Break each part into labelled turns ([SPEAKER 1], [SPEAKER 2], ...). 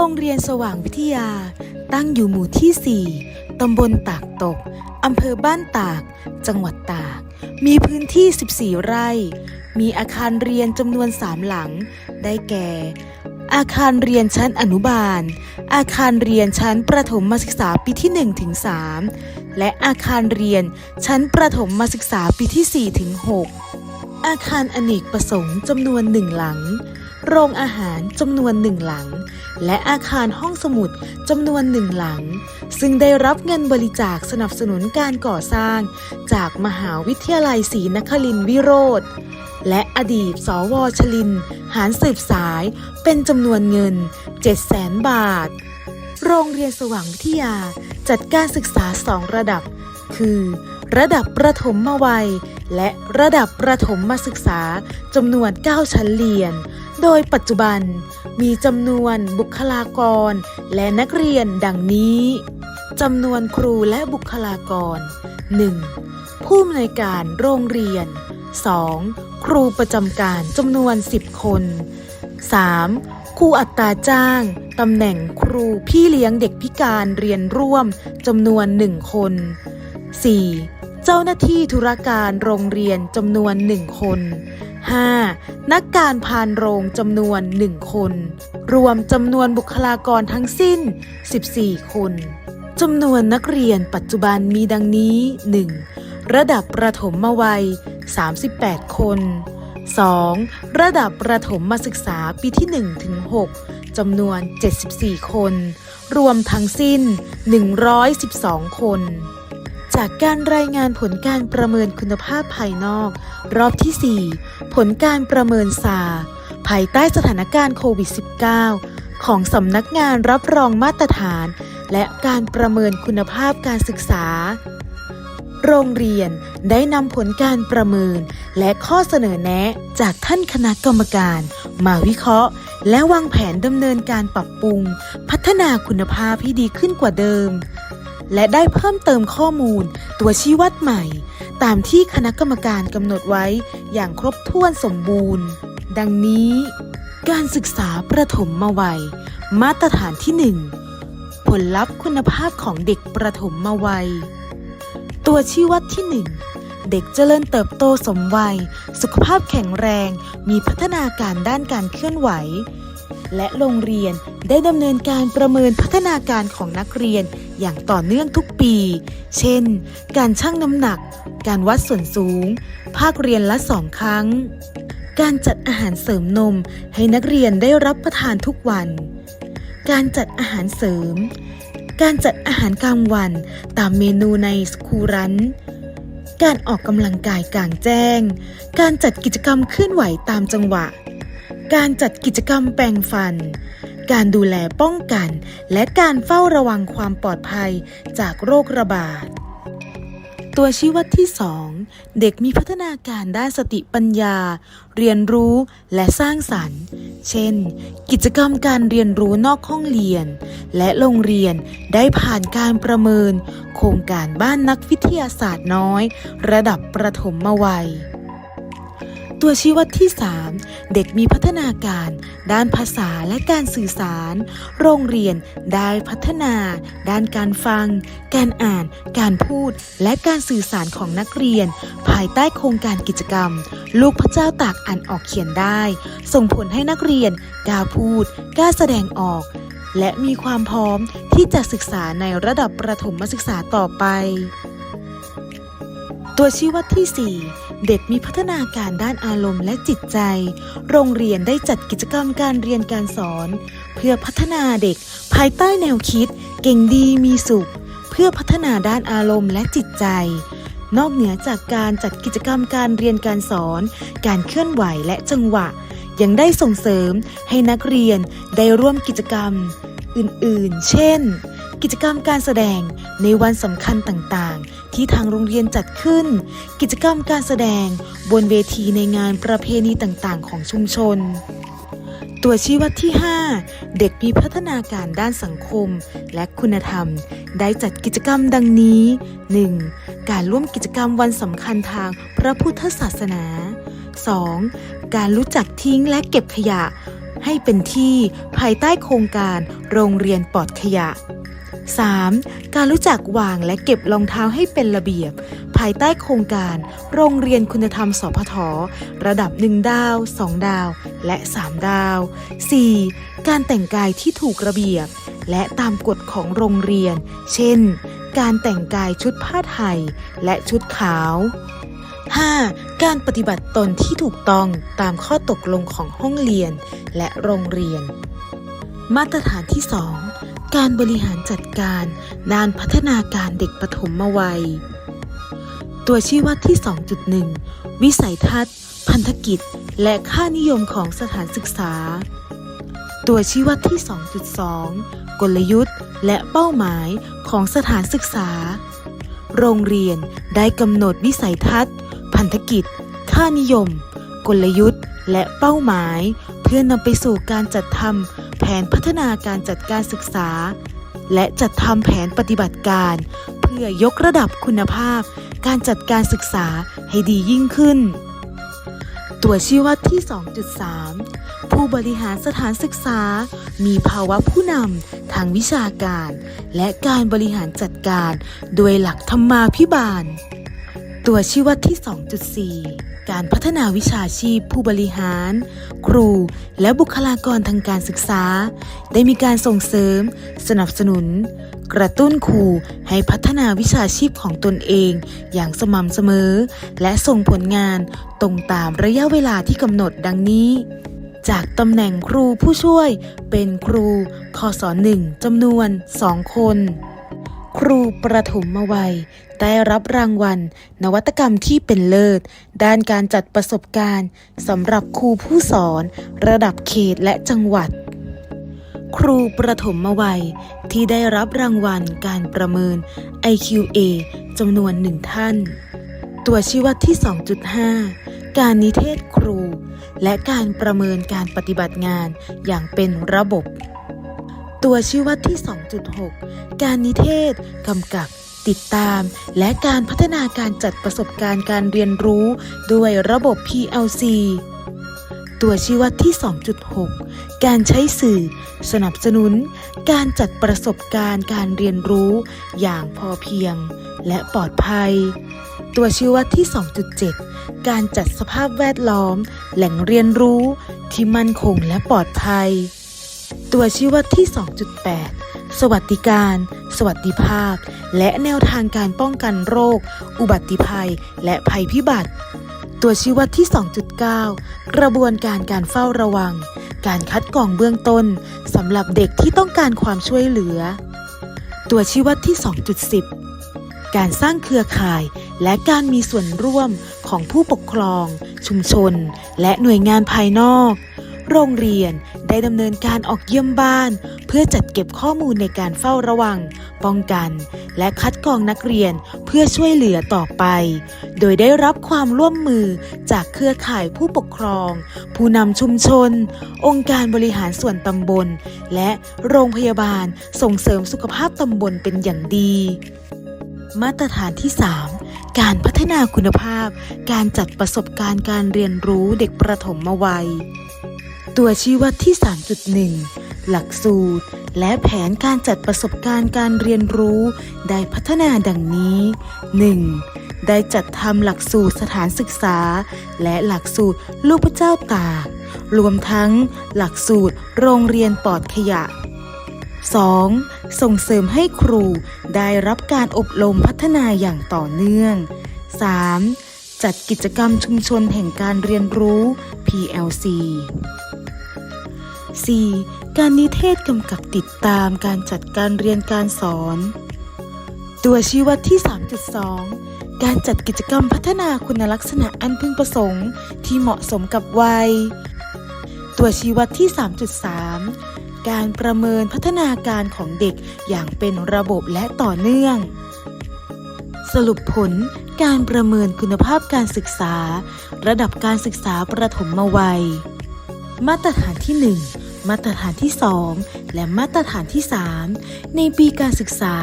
[SPEAKER 1] รงเรียนสว่างวิทยา ตั้งอยู่หมู่ที่ 4 ตำบลตากตก อำเภอบ้านตาก จังหวัดตาก มีพื้นที่ 14 ไร่ มีอาคารเรียนจำนวน 3 หลัง ได้แก่ อาคารเรียนชั้นอนุบาล อาคารเรียนชั้นประถมศึกษาปีที่1ถึง3และอาคารเรียนชั้นประถมศึกษาปีที่4ถึง6อาคารอเนกประสงค์จำนวนหนึ่งหลัง โรงอาหารจำนวนหนึ่งหลัง และอาคารห้องสมุดจำนวนหนึ่งหลัง ซึ่งได้รับเงินบริจาคสนับสนุนการก่อสร้าง จากมหาวิทยาลัยศรีนครินทร์วิโรธและอดีต สวชลิน หารสืบสายเป็นจำนวนเงิน 700,000บาท โรงเรียนสว่างวิทยาจัดการศึกษาสองระดับ คือ ระดับประถมมวัย และระดับประถมมาศึกษาจำนวน 9 ชั้นเรียน โดยปัจจุบันมีจำนวนบุคลากรและนักเรียนดังนี้จำนวนครูและบุคลากร 1. ผู้อำนวยการโรงเรียน 2. ครูประจำการจำนวน 10 คน 3. ครูอัตราจ้างตำแหน่งครูพี่เลี้ยงเด็กพิการเรียนร่วมจำนวน 1 คน 4. เจ้าหน้าที่ธุรการโรงเรียนจำนวน 1 คน 5. นักการพานโรงจำนวน 1 คน รวมจำนวนบุคลากรทั้งสิ้น 14 คนจำนวนนักเรียนปัจจุบันมีดังนี้ 1. ระดับประถมมวัย 38 คน 2. ระดับประถมมาศึกษาปีที่ 1 ถึง 6จำนวน 74 คน รวมทั้งสิ้น 112 คน จากการรายงานผลการประเมินคุณภาพภายนอก รอบที่ 4 ผลการประเมินซาภายใต้สถานการณ์โควิด -19 ของสำนักงานรับรองมาตรฐาน และการประเมินคุณภาพการศึกษา โรงเรียนได้นำผลการประเมิน และข้อเสนอแนะจากท่านคณะกรรมการ มาวิเคราะห์ และวางแผนดำเนินการปรับปรุง พัฒนาคุณภาพให้ดีขึ้นกว่าเดิม และได้เพิ่มเติมข้อมูล ตัวชี้วัดใหม่ ตามที่คณะกรรมการกำหนดไว้อย่างครบถ้วนสมบูรณ์ ดังนี้ การศึกษาประถมมวัย มาตรฐานที่ 1 ผลลัพธ์คุณภาพของเด็กประถมมวัย ตัวชี้วัดที่ 1 เด็กเจริญเติบโตสมวัย สุขภาพแข็งแรง มีพัฒนาการด้านการเคลื่อนไหว และโรงเรียนได้ดำเนินการประเมินพัฒนาการของนักเรียน อย่างต่อเนื่องทุกปี เช่น การชั่งน้ำหนัก การวัดส่วนสูง ภาคเรียนละสองครั้ง การจัดอาหารเสริมนมให้นักเรียนได้รับประทานทุกวัน การจัดอาหารเสริม การจัดอาหารกลางวันตามเมนูในสคูรันการออกกำลังกายกลางแจ้ง การจัดกิจกรรมเคลื่อนไหวตามจังหวะ การจัดกิจกรรมแปรงฟัน การดูแลป้องกัน และการเฝ้าระวังความปลอดภัยจากโรคระบาด ตัวชี้วัดที่ 2 เด็กมีพัฒนาการด้านสติปัญญา เรียนรู้และสร้างสรรค์ เช่น กิจกรรมการเรียนรู้นอกห้องเรียน และโรงเรียนได้ผ่านการประเมิน โครงการบ้านนักวิทยาศาสตร์น้อย ระดับประถมวัย ตัวชี้วัดที่ 3 เด็กมีพัฒนาการ ด้านภาษาและการสื่อสาร โรงเรียนได้พัฒนา ด้านการฟัง การอ่าน การพูด และการสื่อสารของนักเรียน ภายใต้โครงการกิจกรรม ลูกพระเจ้าตากอ่านออกเขียนได้ ส่งผลให้นักเรียนกล้าพูดกล้าแสดงออก และมีความพร้อมที่จะศึกษาในระดับประถมศึกษาต่อไป ตัวชี้วัดที่ 4 เด็กมีพัฒนาการด้านอารมณ์และจิตใจ โรงเรียนได้จัดกิจกรรมการเรียนการสอน เพื่อพัฒนาเด็กภายใต้แนวคิด เก่งดีมีสุข เพื่อพัฒนาด้านอารมณ์และจิตใจ นอกเหนือจากการจัดกิจกรรมการเรียนการสอน การเคลื่อนไหวและจังหวะ ยังได้ส่งเสริมให้นักเรียนได้ร่วมกิจกรรม อื่นๆ เช่น กิจกรรมการแสดงในวันสำคัญต่างๆ ที่ทางโรงเรียนจัดขึ้น กิจกรรมการแสดงบนเวทีในงานประเพณีต่างๆ ของชุมชน ตัวชี้วัดที่ 5 เด็กมีพัฒนาการด้านสังคมและคุณธรรม ได้จัดกิจกรรมดังนี้ 1. การร่วมกิจกรรมวันสำคัญทางพระพุทธศาสนา 2. การรู้จักทิ้งและเก็บขยะให้เป็นที่ภายใต้โครงการโรงเรียนปลอดขยะ 3. การรู้จักวางและเก็บรองเท้าให้เป็นระเบียบ ภายใต้โครงการ โรงเรียนคุณธรรมสพทระดับ 1 ดาว 2 ดาว และ 3 ดาว 4. การแต่งกายที่ถูกระเบียบ และตามกฎของโรงเรียน เช่น การแต่งกายชุดผ้าไทย และชุดขาว 5. การปฏิบัติตนที่ถูกต้องตามข้อตกลงของห้องเรียนและโรงเรียน มาตรฐานที่ 2 การบริหารจัดการด้านพัฒนาการเด็กปฐมวัย ตัวชี้วัดที่ 2.1 วิสัยทัศน์ พันธกิจ และค่านิยมของสถานศึกษา ตัวชี้วัดที่ 2.2 กลยุทธ์ และเป้าหมายของสถานศึกษา โรงเรียนได้กำหนดวิสัยทัศน์ พันธกิจ ค่านิยม กลยุทธ์ และเป้าหมาย เพื่อนำไปสู่การจัดทำ นพัฒนาการจัดการศึกษา และจัดทำแผนปฏิบัติการ เพื่อยกระดับคุณภาพ การจัดการศึกษาให้ดียิ่งขึ้น ตัวชี้วัดที่ 2.3 ผู้บริหารสถานศึกษา มีภาวะผู้นำทางวิชาการ และการบริหารจัดการ โดยหลักธรรมาภิบาล ตัวชี้วัดที่ 2.4 การพัฒนาวิชาชีพผู้บริหาร ครู และบุคลากรทางการศึกษา ได้มีการส่งเสริม สนับสนุน กระตุ้นครูให้พัฒนาวิชาชีพของตนเอง อย่างสม่ำเสมอ และส่งผลงานตรงตามระยะเวลาที่กำหนดดังนี้จากตำแหน่งครูผู้ช่วยเป็นครูคศ1จำนวน 2 คน ครูประถมวัย ได้รับรางวัล นวัตกรรมที่เป็นเลิศ ด้านการจัดประสบการณ์สำหรับครูผู้สอน ระดับเขตและจังหวัด ครูประถมวัย ที่ได้รับรางวัลการประเมิน IQA จำนวนหนึ่งท่าน ตัวชี้วัดที่ 2.5 การนิเทศครู และการประเมินการปฏิบัติงานอย่างเป็นระบบ ตัวชี้วัดที่ 2.6 การนิเทศ กำกับ ติดตาม และการพัฒนาการจัดประสบการณ์การเรียนรู้ ด้วยระบบ PLC ตัวชี้วัดที่ 2.6 การใช้สื่อ สนับสนุน การจัดประสบการณ์การเรียนรู้ อย่างพอเพียง และปลอดภัย ตัวชี้วัดที่ 2.7 การจัดสภาพแวดล้อม แหล่งเรียนรู้ ที่มั่นคงและปลอดภัย ตัวชี้วัดที่ 2.8 สวัสดิการ สวัสดิภาพ และแนวทางการป้องกันโรค อุบัติภัย และภัยพิบัติ ตัวชี้วัดที่ 2.9 กระบวนการการเฝ้าระวัง การคัดกรองเบื้องต้นสำหรับเด็กที่ต้องการความช่วยเหลือ ตัวชี้วัดที่ 2.10 การสร้างเครือข่ายและการมีส่วนร่วมของผู้ปกครอง ชุมชน และหน่วยงานภายนอก โรงเรียนได้ดำเนินการออกเยี่ยมบ้าน เพื่อจัดเก็บข้อมูลในการเฝ้าระวัง ป้องกัน และคัดกรองนักเรียนเพื่อช่วยเหลือต่อไป โดยได้รับความร่วมมือจากเครือข่ายผู้ปกครอง ผู้นำชุมชน องค์การบริหารส่วนตำบล และโรงพยาบาลส่งเสริมสุขภาพตำบลเป็นอย่างดี มาตรฐานที่ 3การพัฒนาคุณภาพ การจัดประสบการณ์การเรียนรู้เด็กประถมวัย ตัวชี้วัดที่ 3.1 หลักสูตร และแผนการจัดประสบการณ์การเรียนรู้ได้พัฒนาดังนี้ 1. ได้จัดทำหลักสูตรสถานศึกษา และหลักสูตรลูกพระเจ้าตาก รวมทั้งหลักสูตรโรงเรียนปลอดขยะ 2. ส่งเสริมให้ครูได้รับการอบรมพัฒนาอย่างต่อเนื่อง 3. จัดกิจกรรมชุมชนแห่งการเรียนรู้ PLC 4. การนิเทศกำกับติดตามการจัดการเรียนการสอน ตัวชี้วัดที่ 3.2 การจัดกิจกรรมพัฒนาคุณลักษณะอันพึงประสงค์ ที่เหมาะสมกับวัย ตัวชี้วัดที่ 3.3 การประเมินพัฒนาการของเด็กอย่างเป็นระบบและต่อเนื่อง สรุปผลการประเมินคุณภาพการศึกษา ระดับการศึกษาประถมวัยมาตรฐานที่ 1 มาตรฐานที่ 2 และมาตรฐานที่ 3 ในปีการศึกษา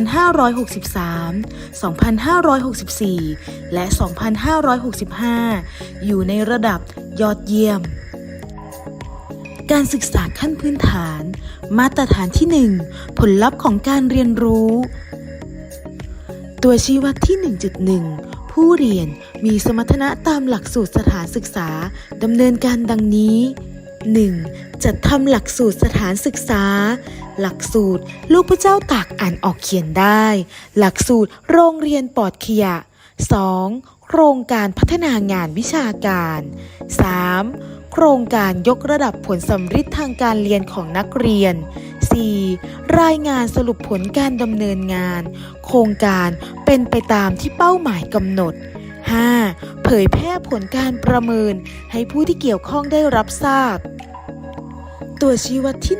[SPEAKER 1] 2563 2564 และ 2565 อยู่ในระดับยอดเยี่ยม การศึกษาขั้นพื้นฐาน มาตรฐานที่ 1 ผลลัพธ์ของการเรียนรู้ ตัวชี้วัดที่ 1.1ผู้เรียนมีสมรรถนะตามหลักสูตรสถานศึกษาดำเนินการดังนี้ 1. จัดทำหลักสูตรสถานศึกษา หลักสูตร ลูกพระเจ้าตากอ่านออกเขียนได้ หลักสูตรโรงเรียนปลอดขยะ 2. โครงการพัฒนางานวิชาการ 3. โครงการยกระดับผลสำฤทธิ์ทางการเรียนของนักเรียน 4. รายงานสรุปผลการดำเนินงาน โครงการเป็นไปตามที่เป้าหมายกำหนด 5. เผยแพร่ผลการประเมินให้ผู้ที่เกี่ยวข้องได้รับทราบ ตัวชี้วัดที่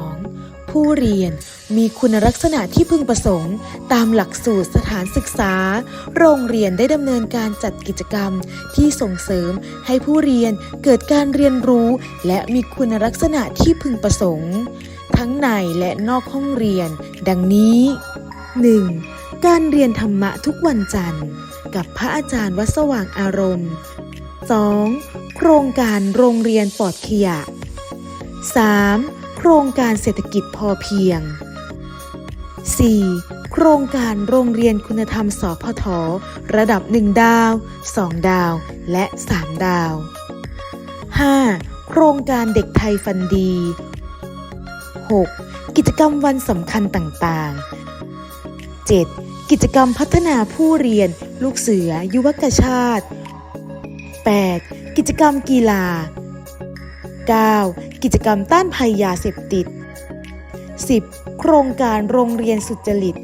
[SPEAKER 1] 1.2 ผู้เรียนมีคุณลักษณะที่พึงประสงค์ ตามหลักสูตรสถานศึกษา โรงเรียนได้ดำเนินการจัดกิจกรรมที่ส่งเสริมให้ผู้เรียนเกิดการเรียนรู้ และมีคุณลักษณะที่พึงประสงค์ ทั้งในและนอกห้องเรียน ดังนี้ 1. การเรียนธรรมะทุกวันจันทร์ กับพระอาจารย์วัดสว่างอารมณ์ 2. โครงการโรงเรียนปลอดขยะ 3. โครงการเศรษฐกิจพอเพียง 4. โครงการโรงเรียนคุณธรรมสพทระดับ 1 ดาว 2 ดาว และ 3 ดาว 5. โครงการเด็กไทยฟันดี 6. กิจกรรมวันสำคัญต่างๆ 7. กิจกรรมพัฒนาผู้เรียน ลูกเสือ ยุวกชาติ 8. กิจกรรมกีฬา 9. กิจกรรมต้านภัยยาเสพติด 10. โครงการโรงเรียนสุจริต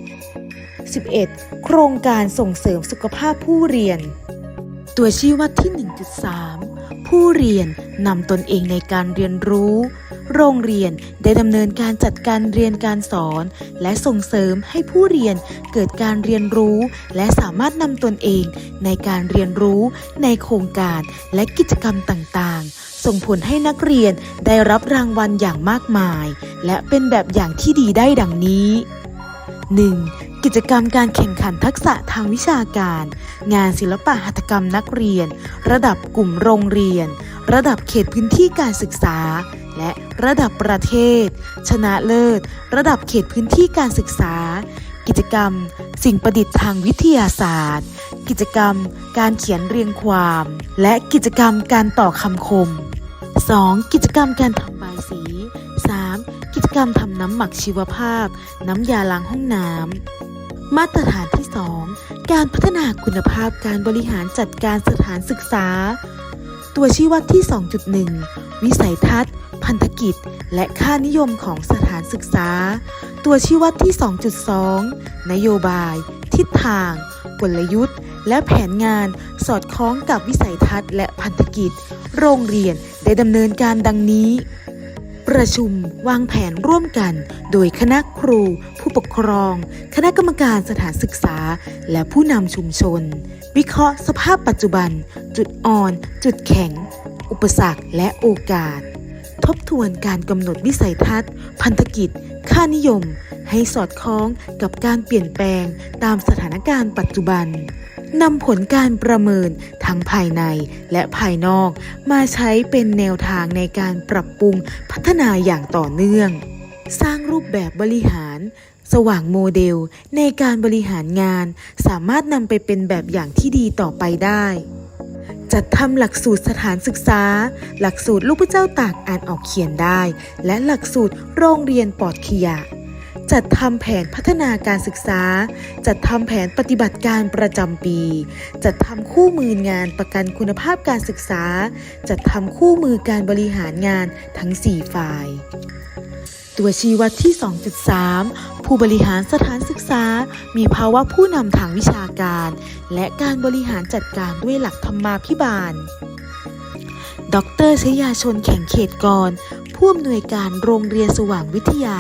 [SPEAKER 1] 11. โครงการส่งเสริมสุขภาพผู้เรียน ตัวชี้วัดที่ 1.3 ผู้เรียนนำตนเองในการเรียนรู้ โรงเรียนได้ดำเนินการจัดการเรียนการสอน และส่งเสริมให้ผู้เรียนเกิดการเรียนรู้ และสามารถนำตนเองในการเรียนรู้ในโครงการและกิจกรรมต่างๆ ส่งผลให้นักเรียนได้รับรางวัลอย่างมากมาย และเป็นแบบอย่างที่ดีได้ดังนี้ 1. กิจกรรมการแข่งขันทักษะทางวิชาการ งานศิลปะหัตถกรรมนักเรียน ระดับกลุ่มโรงเรียน ระดับเขตพื้นที่การศึกษา และระดับประเทศ ชนะเลิศ ระดับเขตพื้นที่การศึกษา กิจกรรม สิ่งประดิษฐ์ทางวิทยาศาสตร์ กิจกรรม การเขียนเรียงความ และกิจกรรมการต่อคำคม 2. กิจกรรมการทำบายสี 3. กิจกรรมทำน้ำหมักชีวภาพ น้ำยาล้างห้องน้ำ มาตรฐานที่ 2 การพัฒนาคุณภาพการบริหารจัดการสถานศึกษา ตัวชี้วัดที่ 2.1 วิสัยทัศน์ พันธกิจ และค่านิยมของสถานศึกษา ตัวชี้วัดที่ 2.2 นโยบาย ทิศทาง กลยุทธ์ และแผนงานสอดคล้องกับวิสัยทัศน์และพันธกิจ โรงเรียนได้ดำเนินการดังนี้ ประชุมวางแผนร่วมกัน โดยคณะครู ผู้ปกครอง คณะกรรมการสถานศึกษา และผู้นำชุมชน วิเคราะห์สภาพปัจจุบัน จุดอ่อน จุดแข็ง อุปสรรคและโอกาส ทบทวนการกำหนดวิสัยทัศน์ พันธกิจ ค่านิยม ให้สอดคล้องกับการเปลี่ยนแปลงตามสถานการณ์ปัจจุบันนำผลการประเมินทั้งภายในและภายนอก มาใช้เป็นแนวทางในการปรับปรุงพัฒนาอย่างต่อเนื่อง สร้างรูปแบบบริหาร สว่างโมเดลในการบริหารงาน สามารถนำไปเป็นแบบอย่างที่ดีต่อไปได้ จัดทำหลักสูตรสถานศึกษา หลักสูตรลูกพระเจ้าตากอ่านออกเขียนได้ และหลักสูตรโรงเรียนปลอดขยะ จัดทำแผนพัฒนาการศึกษา จัดทำแผนปฏิบัติการประจำปี จัดทำคู่มืองานประกันคุณภาพการศึกษา จัดทำคู่มือการบริหารงานทั้ง 4 ฝ่าย ตัวชี้วัดที่ 2.3 ผู้บริหารสถานศึกษา มีภาวะผู้นำทางวิชาการ และการบริหารจัดการด้วยหลักธรรมาภิบาล ดรชยาชนแข่งเขตกร ผู้อำนวยการโรงเรียนสว่างวิทยา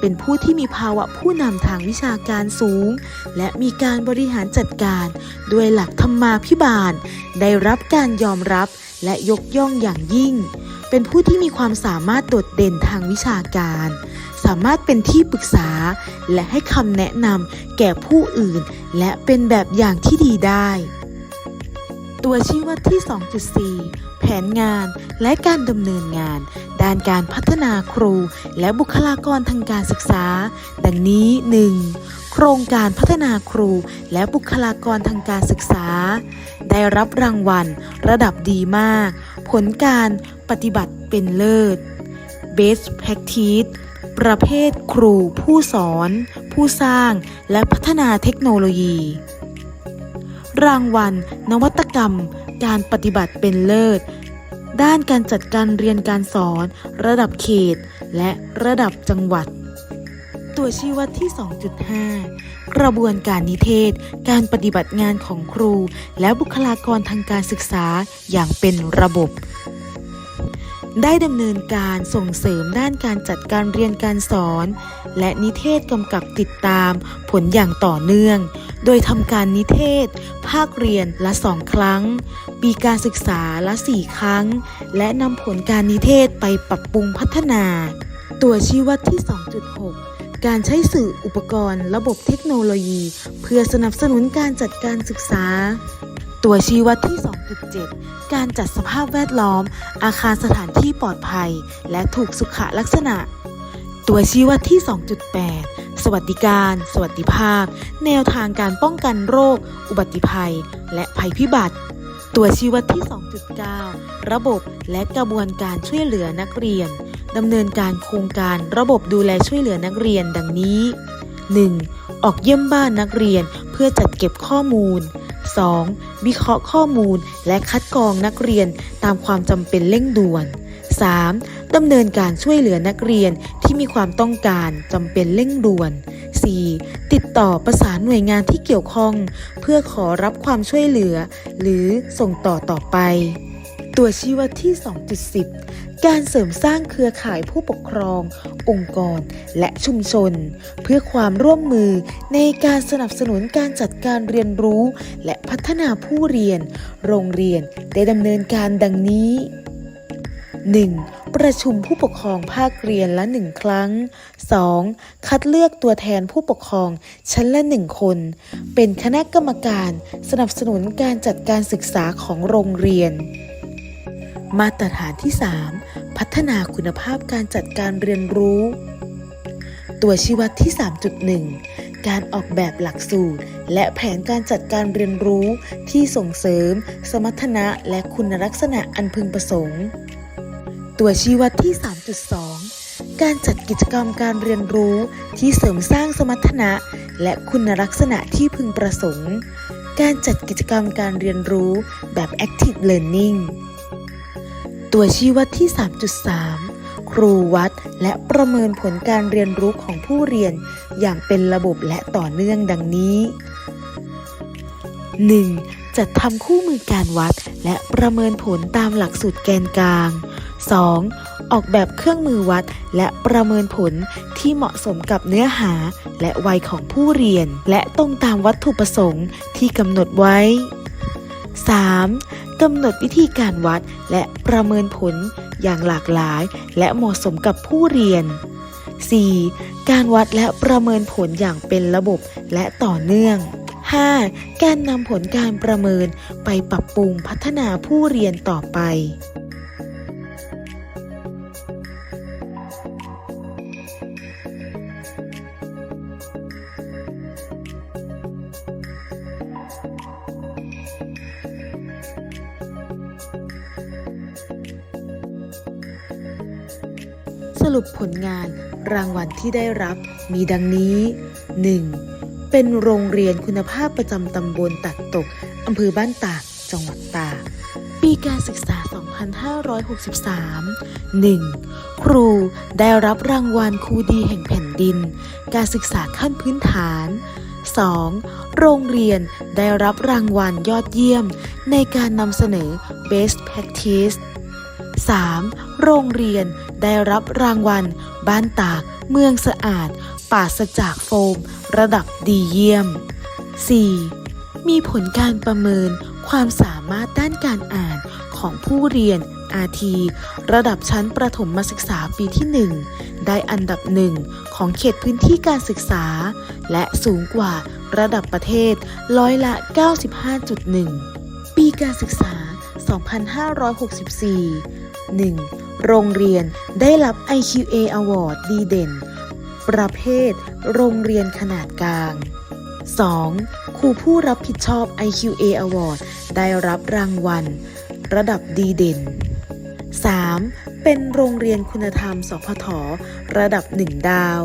[SPEAKER 1] เป็นผู้ที่มีภาวะผู้นำทางวิชาการสูง และมีการบริหารจัดการด้วยหลักธรรมาภิบาล ได้รับการยอมรับและยกย่องอย่างยิ่ง เป็นผู้ที่มีความสามารถโดดเด่นทางวิชาการ สามารถเป็นที่ปรึกษา และให้คำแนะนำแก่ผู้อื่น และเป็นแบบอย่างที่ดีได้ ตัวชี้วัดที่ 2.4 แผนงานและการดำเนินงาน ด้านการพัฒนาครู และบุคลากรทางการศึกษา ดังนี้ 1. โครงการพัฒนาครูและบุคลากรทางการศึกษา ได้รับรางวัล ระดับดีมาก ผลการ ปฏิบัติเป็นเลิศ Best Practice ประเภทครูผู้สอน ผู้สร้างและพัฒนาเทคโนโลยี รางวัล นวัตกรรม การปฏิบัติเป็นเลิศ ด้านการจัดการเรียนการสอน ระดับเขต และระดับจังหวัด ตัวชี้วัดที่ 2.5 กระบวนการนิเทศ การปฏิบัติงานของครู และบุคลากรทางการศึกษาอย่างเป็นระบบ ได้ดำเนินการส่งเสริมด้านการจัดการเรียนการสอน และนิเทศกำกับติดตามผลอย่างต่อเนื่อง โดยทำการนิเทศ ภาคเรียนละสองครั้ง ปีการศึกษาละสี่ครั้ง และนำผลการนิเทศไปปรับปรุงพัฒนา ตัวชี้วัดที่ 2.6การใช้สื่ออุปกรณ์ ระบบเทคโนโลยี เพื่อสนับสนุนการจัดการศึกษา ตัวชี้วัดที่ 2.7 การจัดสภาพแวดล้อม อาคารสถานที่ปลอดภัย และถูกสุขลักษณะ ตัวชี้วัดที่ 2.8 สวัสดิการ สวัสดิภาพ แนวทางการป้องกันโรค อุบัติภัย และภัยพิบัติ ตัวชี้วัดที่ 2.9 ระบบและกระบวนการช่วยเหลือนักเรียนดำเนินการโครงการระบบดูแลช่วยเหลือนักเรียนดังนี้ 1. ออกเยี่ยมบ้านนักเรียนเพื่อจัดเก็บข้อมูล 2. วิเคราะห์ข้อมูลและคัดกรองนักเรียนตามความจำเป็นเร่งด่วน 3. ดำเนินการช่วยเหลือนักเรียนที่มีความต้องการจำเป็นเร่งด่วน 4. ติดต่อประสานหน่วยงานที่เกี่ยวข้อง เพื่อขอรับความช่วยเหลือ หรือส่งต่อต่อไป ตัวชี้วัดที่ 2.10 การเสริมสร้างเครือข่ายผู้ปกครอง องค์กร และชุมชน เพื่อความร่วมมือในการสนับสนุนการจัดการเรียนรู้ และพัฒนาผู้เรียน โรงเรียนได้ดำเนินการดังนี้ 1. ประชุมผู้ปกครองภาคเรียนละหนึ่งครั้ง 2. คัดเลือกตัวแทนผู้ปกครองชั้นละหนึ่งคน เป็นคณะกรรมการสนับสนุนการจัดการศึกษาของโรงเรียน มาตรฐานที่ 3 พัฒนาคุณภาพการจัดการเรียนรู้ ตัวชี้วัดที่ 3.1 การออกแบบหลักสูตร และแผนการจัดการเรียนรู้ที่ส่งเสริม สมรรถนะและคุณลักษณะอันพึงประสงค์ ตัวชี้วัดที่ 3.2 การจัดกิจกรรมการเรียนรู้ที่เสริมสร้างสมรรถนะ และคุณลักษณะที่พึงประสงค์ การจัดกิจกรรมการเรียนรู้แบบ Active Learning ตัวชี้วัดที่ 3.3 ครูวัดและประเมินผลการเรียนรู้ของผู้เรียนอย่างเป็นระบบและต่อเนื่องดังนี้ 1. จัดทำคู่มือการวัดและประเมินผลตามหลักสูตรแกนกลาง 2. ออกแบบเครื่องมือวัดและประเมินผลที่เหมาะสมกับเนื้อหาและวัยของผู้เรียน และตรงตามวัตถุประสงค์ที่กำหนดไว้ 3. กำหนดวิธีการวัดและประเมินผลอย่างหลากหลาย และเหมาะสมกับผู้เรียน 4. การวัดและประเมินผลอย่างเป็นระบบและต่อเนื่อง 5. การนำผลการประเมินไปปรับปรุงพัฒนาผู้เรียนต่อไป รุปผลงานรางวัลที่ได้รับมีดังนี้ 1. เป็นโรงเรียนคุณภาพประจำตำบลตัดตกอำเภอบ้านตากจังหวัดตากปีการศึกษา 2563 1. ครูได้รับรางวัลครูดีแห่งแผ่นดิน การศึกษาขั้นพื้นฐาน 2. โรงเรียนได้รับรางวัลยอดเยี่ยม ในการนำเสนอ Best Practice 3. โรงเรียน ได้รับรางวัล บ้านตาก เมืองสะอาดปราศจากโฟม ระดับดีเยี่ยม 4. มีผลการประเมินความสามารถด้านการอ่านของผู้เรียน RT ระดับชั้นประถมศึกษาปีที่ 1 ได้อันดับหนึ่งของเขตพื้นที่การศึกษา และสูงกว่าระดับประเทศร้อยละ 95.1 ปีการศึกษา 2564 1. โรงเรียนได้รับ IQA Award ดีเด่น ประเภท โรงเรียนขนาดกลาง 2. ครูผู้รับผิดชอบ IQA Award ได้รับรางวัล ระดับดีเด่น 3. เป็นโรงเรียนคุณธรรมสพทระดับ 1 ดาว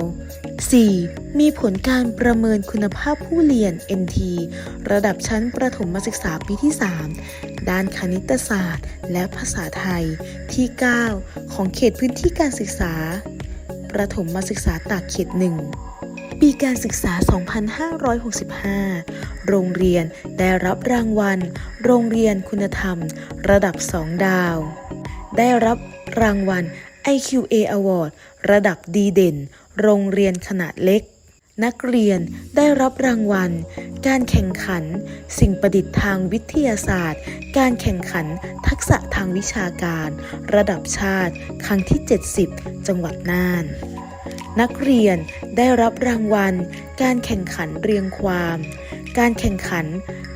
[SPEAKER 1] 4. มีผลการประเมินคุณภาพผู้เรียน NT ระดับชั้นประถมศึกษาปีที่ 3 ด้านคณิตศาสตร์ และภาษาไทย ที่ 9 ของเขตพื้นที่การศึกษา ประถมศึกษาตากเขต 1 ปีการศึกษา 2565 โรงเรียนได้รับรางวัล โรงเรียนคุณธรรม ระดับ 2 ดาว ได้รับรางวัล IQA Award ระดับดีเด่น โรงเรียนขนาดเล็ก นักเรียนได้รับรางวัล การแข่งขัน สิ่งประดิษฐ์ทางวิทยาศาสตร์ การแข่งขันทักษะทางวิชาการ ระดับชาติ ครั้งที่ 70 จังหวัดน่านนักเรียนได้รับรางวัล การแข่งขันเรียงความ การแข่งขัน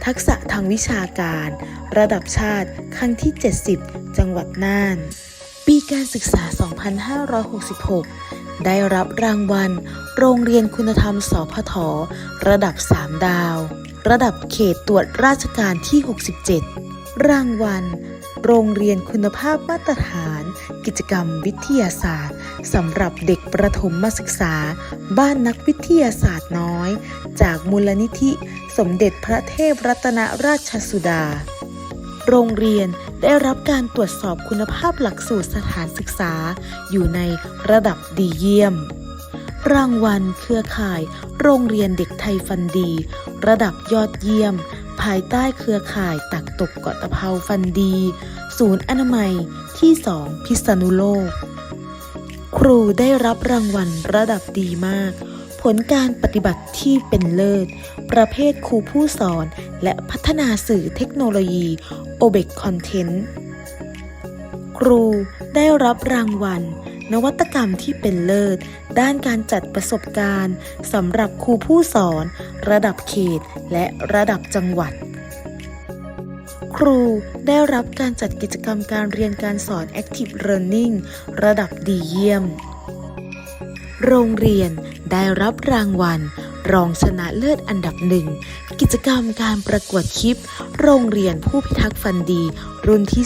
[SPEAKER 1] ทักษะทางวิชาการ ระดับชาติ ครั้งที่ 70 จังหวัดน่าน ปีการศึกษา 2566 ได้รับรางวัล โรงเรียนคุณธรรมสพทระดับ 3 ดาว ระดับเขตตรวจราชการที่ 67 รางวัล โรงเรียนคุณภาพมาตรฐาน กิจกรรมวิทยาศาสตร์สำหรับเด็กประถมมาศึกษา บ้านนักวิทยาศาสตร์น้อย จากมูลนิธิ สมเด็จพระเทพรัตนราชสุดา โรงเรียนได้รับการตรวจสอบคุณภาพหลักสูตรสถานศึกษา อยู่ในระดับดีเยี่ยม รางวัลเครือข่าย โรงเรียนเด็กไทยฟันดี ระดับยอดเยี่ยม ภายใต้เครือข่ายตักตกเกาะตะเภาฟันดี ศูนย์อนามัยที่2พิษณุโลก ครูได้รับรางวัลระดับดีมาก ลการปฏิบัติที่เป็นเลิศ ประเภทครูผู้สอน และพัฒนาสื่อเทคโนโลยี o b e c Content ครูได้รับรางวัล นวัตกรรมที่เป็นเลิศ ด้านการจัดประสบการณ์สำหรับครูผู้สอน ระดับเขตและระดับจังหวัด ครูได้รับการจัดกิจกรรมการเรียนการสอน Active Learning ระดับดีเยี่ยม โรงเรียน ได้รับรางวัล รองชนะเลิศอันดับหนึ่ง กิจกรรมการประกวดคลิป โรงเรียนผู้พิทักษ์ฟันดี รุ่นที่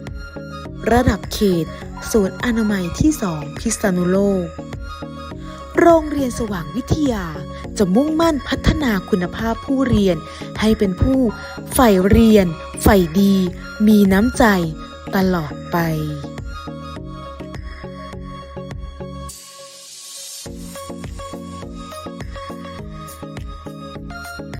[SPEAKER 1] 3 ระดับเขต ศูนย์อนามัยที่ 2 พิษณุโลก โรงเรียนสว่างวิทยา จะมุ่งมั่นพัฒนาคุณภาพผู้เรียน ให้เป็นผู้ใฝ่เรียน ใฝ่ดี มีน้ำใจ ตลอดไป